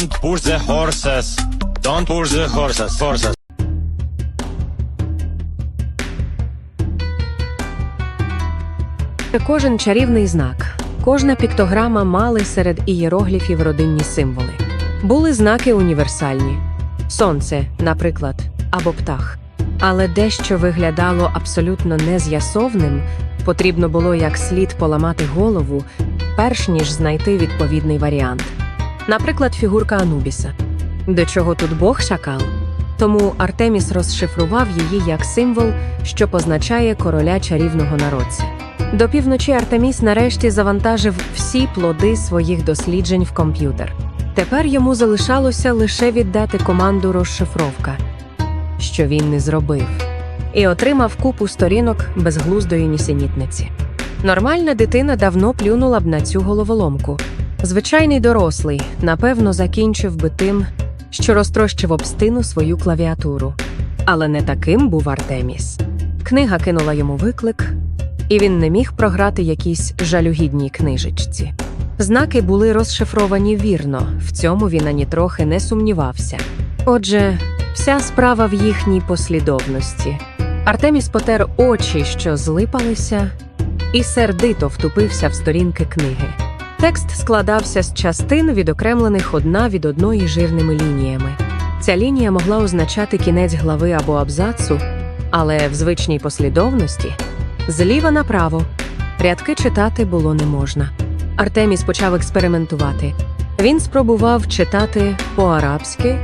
Don't push the horses. Don't push the horses. Horses. Кожен чарівний знак, кожна піктограма мали серед ієрогліфів родинні символи. Були знаки універсальні сонце, наприклад, або птах. Але дещо виглядало абсолютно нез'ясовним, потрібно було як слід поламати голову, перш ніж знайти відповідний варіант. Наприклад, фігурка Анубіса. До чого тут Бог шакал? Тому Артеміс розшифрував її як символ, що позначає короля чарівного народця. До півночі Артеміс нарешті завантажив всі плоди своїх досліджень в комп'ютер. Тепер йому залишалося лише віддати команду розшифровка, що він не зробив, і отримав купу сторінок безглуздої нісенітниці. Нормальна дитина давно плюнула б на цю головоломку. Звичайний дорослий, напевно, закінчив би тим, що розтрощив об стіну свою клавіатуру. Але не таким був Артеміс. Книга кинула йому виклик, і він не міг програти якійсь жалюгідній книжечці. Знаки були розшифровані вірно, в цьому він ані трохи не сумнівався. Отже, вся справа в їхній послідовності. Артеміс потер очі, що злипалися, і сердито втупився в сторінки книги. Текст складався з частин, відокремлених одна від одної жирними лініями. Ця лінія могла означати кінець глави або абзацу, але в звичній послідовності зліва направо рядки читати було не можна. Артеміс почав експериментувати. Він спробував читати по-арабськи.